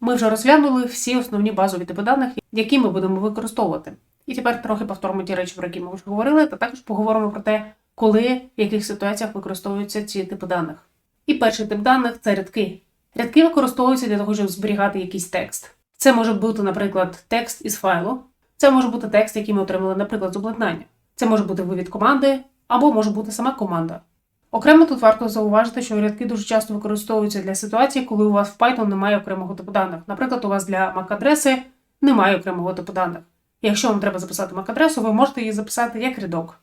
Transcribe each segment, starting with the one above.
Ми вже розглянули всі основні базові типи даних, які ми будемо використовувати. І тепер трохи повторимо ті речі, про які ми вже говорили, та також поговоримо про те, коли в яких ситуаціях використовуються ці типи даних. І перший тип даних це рядки. Рядки використовуються для того, щоб зберігати якийсь текст. Це може бути, наприклад, текст із файлу. Це може бути текст, який ми отримали, наприклад, з обладнання. Це може бути вивід команди, або може бути сама команда. Окремо тут варто зауважити, що рядки дуже часто використовуються для ситуації, коли у вас в Python немає окремого типу даних. Наприклад, у вас для MAC-адреси немає окремого типу даних. Якщо вам треба записати MAC-адресу, ви можете її записати як рядок.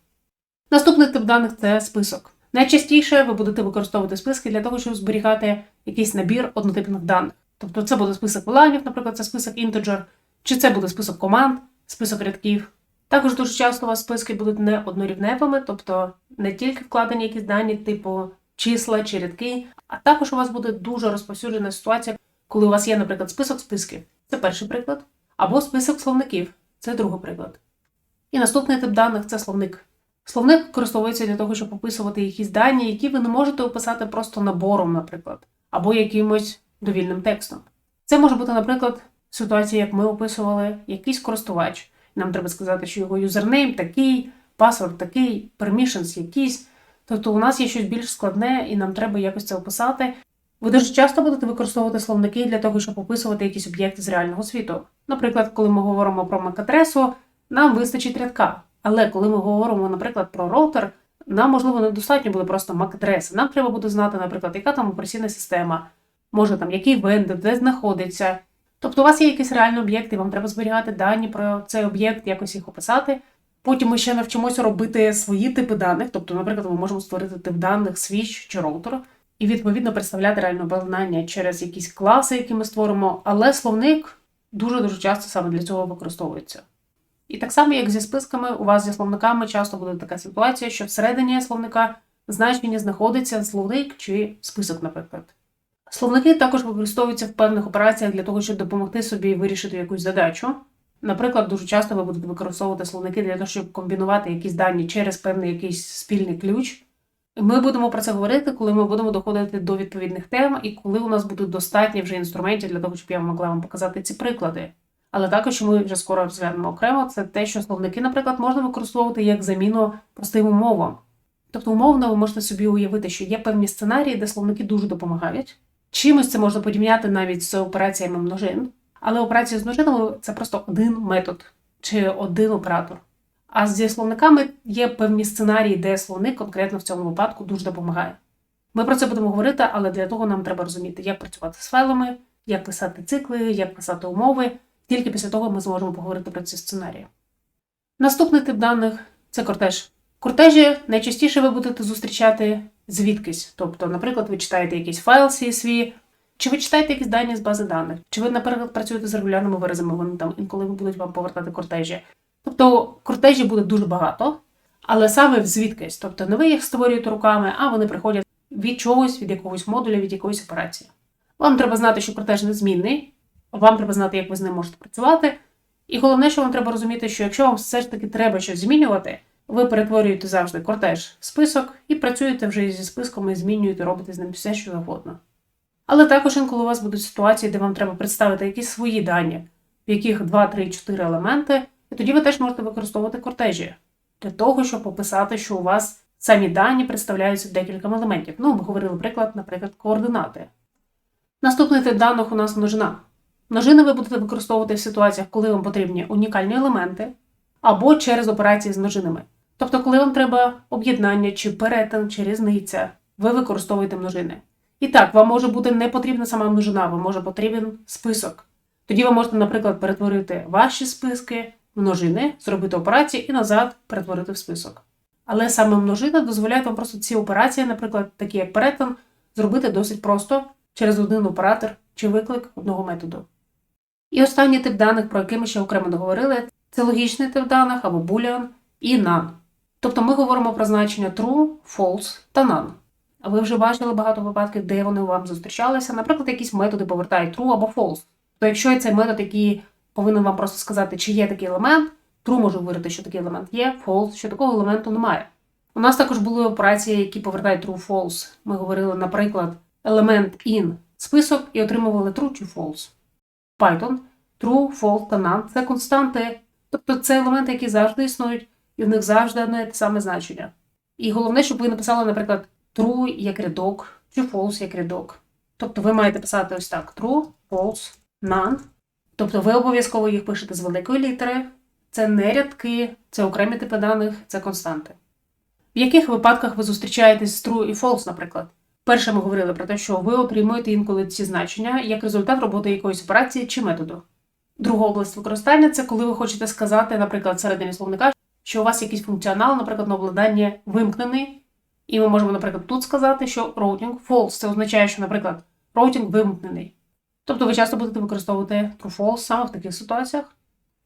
Наступний тип даних це список. Найчастіше ви будете використовувати списки для того, щоб зберігати якийсь набір однотипних даних. Тобто це буде список виланів, наприклад, це список integer, чи це буде список команд, список рядків. Також дуже часто у вас списки будуть не однорівневими, тобто не тільки вкладені якісь дані, типу числа чи рядки, а також у вас буде дуже розповсюджена ситуація, коли у вас є, наприклад, список списків. Це перший приклад, або список словників це другий приклад. І наступний тип даних це словник. Словник використовується для того, щоб описувати якісь дані, які ви не можете описати просто набором, наприклад, або якимось довільним текстом. Це може бути, наприклад, ситуація, як ми описували, якийсь користувач. Нам треба сказати, що його юзернейм такий, паспорт такий, permissions якісь. Тобто у нас є щось більш складне, і нам треба якось це описати. Ви дуже часто будете використовувати словники для того, щоб описувати якісь об'єкти з реального світу. Наприклад, коли ми говоримо про MAC-адресу, нам вистачить рядка. Але коли ми говоримо, наприклад, про роутер, нам, можливо, недостатньо буде просто MAC-адреси. Нам треба буде знати, наприклад, яка там операційна система, може там який вендор, де знаходиться. Тобто у вас є якийсь реальний об'єкт, і вам треба зберігати дані про цей об'єкт, якось їх описати. Потім ми ще навчимося робити свої типи даних. Тобто, наприклад, ми можемо створити тип даних свіч чи роутер, і відповідно представляти реальне обладнання через якісь класи, які ми створимо. Але словник дуже-дуже часто саме для цього використовується. І так само, як зі списками, у вас зі словниками часто буде така ситуація, що всередині словника в значенні знаходиться словник чи список, наприклад. Словники також використовуються в певних операціях для того, щоб допомогти собі вирішити якусь задачу. Наприклад, дуже часто ви будете використовувати словники для того, щоб комбінувати якісь дані через певний якийсь спільний ключ. Ми будемо про це говорити, коли ми будемо доходити до відповідних тем, і коли у нас будуть достатньо вже інструментів для того, щоб я могла вам показати ці приклади. Але також що ми вже скоро розглянемо окремо, це те, що словники, наприклад, можна використовувати як заміну простим умовам. Тобто, умовно, ви можете собі уявити, що є певні сценарії, де словники дуже допомагають. Чимось це можна порівняти навіть з операціями множин, але операція з множинами це просто один метод чи один оператор. А зі словниками є певні сценарії, де словник конкретно в цьому випадку дуже допомагає. Ми про це будемо говорити, але для того нам треба розуміти, як працювати з файлами, як писати цикли, як писати умови. Тільки після того ми зможемо поговорити про ці сценарії. Наступний тип даних це кортеж. Кортежі найчастіше ви будете зустрічати звідкись. Тобто, наприклад, ви читаєте якийсь файл CSV, чи ви читаєте якісь дані з бази даних, чи ви, наприклад, працюєте з регулярними виразами, вони там інколи будуть вам повертати кортежі. Тобто кортежі буде дуже багато, але саме звідкись. Тобто не ви їх створюєте руками, а вони приходять від чогось, від якогось модуля, від якоїсь операції. Вам треба знати, що кортеж незмінний, вам треба знати, як ви з ним можете працювати. І головне, що вам треба розуміти, що якщо вам все ж таки треба щось змінювати, ви перетворюєте завжди кортеж в список і працюєте вже зі списком і змінюєте, робите з ним все, що завгодно. Але також інколи у вас будуть ситуації, де вам треба представити якісь свої дані, в яких 2, 3, 4 елементи, і тоді ви теж можете використовувати кортежі для того, щоб описати, що у вас самі дані представляються декількома елементів. Ну, ми говорили приклад, наприклад, координати. Наступний тип даних у нас множина. Множини ви будете використовувати в ситуаціях, коли вам потрібні унікальні елементи, або через операції з множинами. Тобто, коли вам треба об'єднання, чи перетин, чи різниця, ви використовуєте множини. І так, вам може бути не потрібна сама множина, вам може потрібен список. Тоді ви можете, наприклад, перетворити ваші списки множини, зробити операції і назад перетворити в список. Але саме множина дозволяє вам просто ці операції, наприклад, такі як перетин, зробити досить просто через один оператор чи виклик одного методу. І останній тип даних, про який ми ще окремо договорили, це логічний тип даних або boolean і none. Тобто ми говоримо про значення true, false та none. А ви вже бачили багато випадків, де вони вам зустрічалися. Наприклад, якісь методи повертають true або false. То якщо цей метод, який повинен вам просто сказати, чи є такий елемент, true може говорити, що такий елемент є, false, що такого елементу немає. У нас також були операції, які повертають true false. Ми говорили, наприклад, елемент in список і отримували true чи false. Python, true, false та none це константи, тобто це елементи, які завжди існують, і в них завжди одне те саме значення. І головне, щоб ви написали, наприклад, true як рядок, чи false як рядок. Тобто ви маєте писати ось так: true, false, none. Тобто ви обов'язково їх пишете з великої літери. Це не рядки, це окремі типи даних, це константи. В яких випадках ви зустрічаєтесь з true і false, наприклад? Перше ми говорили про те, що ви отримуєте інколи ці значення як результат роботи якоїсь операції чи методу. Друга область використання це коли ви хочете сказати, наприклад, всередині словника, що у вас якийсь функціонал, наприклад, на обладнання вимкнений, і ми можемо, наприклад, тут сказати, що routing false. Це означає, що, наприклад, routing вимкнений. Тобто ви часто будете використовувати true false саме в таких ситуаціях.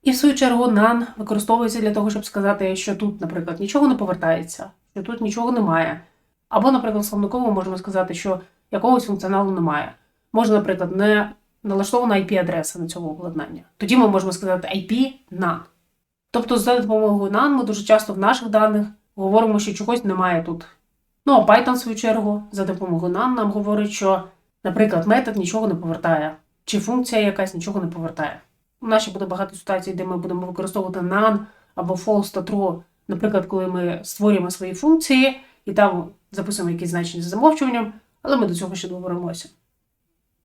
І в свою чергу none використовується для того, щоб сказати, що тут, наприклад, нічого не повертається, що тут нічого немає. Або, наприклад, в ми можемо сказати, що якогось функціоналу немає. Може, наприклад, не налаштована IP-адреса на цьому обладнання. Тоді ми можемо сказати IP none. Тобто, за допомогою none ми дуже часто в наших даних говоримо, що чогось немає тут. Ну а Python, в свою чергу, за допомогою none нам говорить, що, наприклад, метод нічого не повертає, чи функція якась нічого не повертає. У нас ще буде багато ситуацій, де ми будемо використовувати none або false та true, наприклад, коли ми створюємо свої функції і там записуємо якісь значення за замовчуванням, але ми до цього ще доберемося.